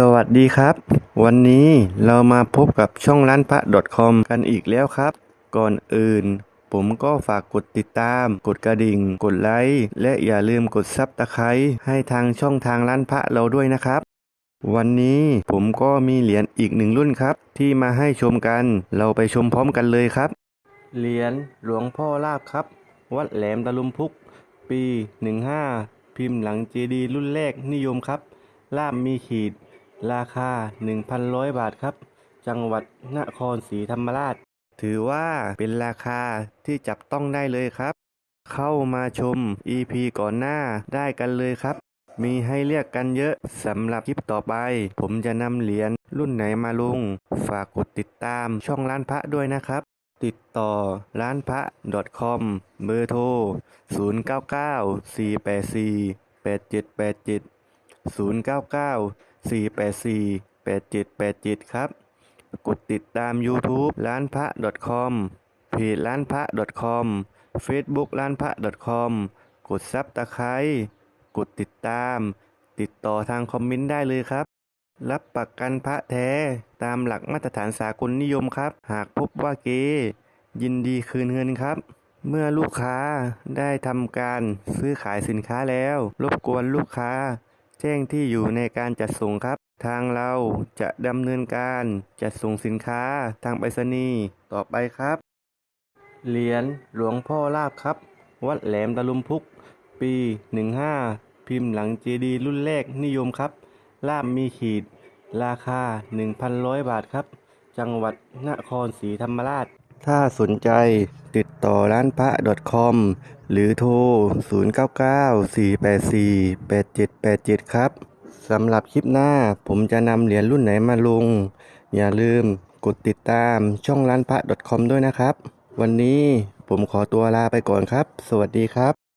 สวัสดีครับ วันนี้เรามาพบกับช่องร้านพระ .com กันอีกแล้วครับ ก่อนอื่น ผมก็ฝากกดติดตาม กดกระดิ่ง กดไลค์และอย่าลืมกดซับตะไคร้ให้ทางช่องทางร้านพระเราด้วยนะครับ วันนี้ผมก็มีเหรียญอีกหนึ่งรุ่นครับ ที่มาให้ชมกัน เราไปชมพร้อมกันเลยครับ เหรียญหลวงพ่อลาบครับ วัดแหลมตะลุมพุก ปี 15 พิมพ์หลังเจดีรุ่นแรกนิยมครับลาบมีขีด ราคา 1,100 บาทครับ จังหวัดนครศรีธรรมราช ถือว่าเป็นราคาที่จับต้องได้เลยครับ เข้ามาชม EP ก่อนหน้าได้กันเลยครับ มีให้เลือกกันเยอะสำหรับคลิปต่อไป ผมจะนำเหรียญรุ่นไหนมาลง ฝากกดติดตามช่องร้านพระด้วยนะครับ ติดต่อร้านพระ .com เบอร์โทร 0994848787 0994848787 ครับ กดติดตาม YouTube ร้านพระ .com เพจร้านพระ .com Facebook ร้านพระ .com กดซับตะไคร้กดติดตาม ติดต่อทางคอมเมนต์ได้เลยครับ รับประกันพระแท้ตามหลักมาตรฐานสากลนิยมครับ หากพบว่าเกยินดีคืนเงินครับ เมื่อลูกค้าได้ทำการซื้อขายสินค้าแล้ว รบกวนลูกค้า แจ้งที่อยู่ในการจัดส่งครับ ทางเราจะดำเนินการจัดส่งสินค้าทางไปรษณีย์ต่อไปครับ เหรียญหลวงพ่อลาบครับ วัดแหลมตะลุมพุก ปี 15 พิมพ์หลังเจดีรุ่นแรกนิยมครับ ลาบมีขีด ราคา 1,100 บาทครับ จังหวัดนครศรีธรรมราช ถ้าสนใจติดต่อร้านพระ .com หรือโทร 0994848787 ครับ สำหรับคลิปหน้าผมจะนำเหรียญรุ่นไหนมาลง อย่าลืมกดติดตามช่องร้านพระ .com ด้วยนะครับ วันนี้ผมขอตัวลาไปก่อนครับ สวัสดีครับ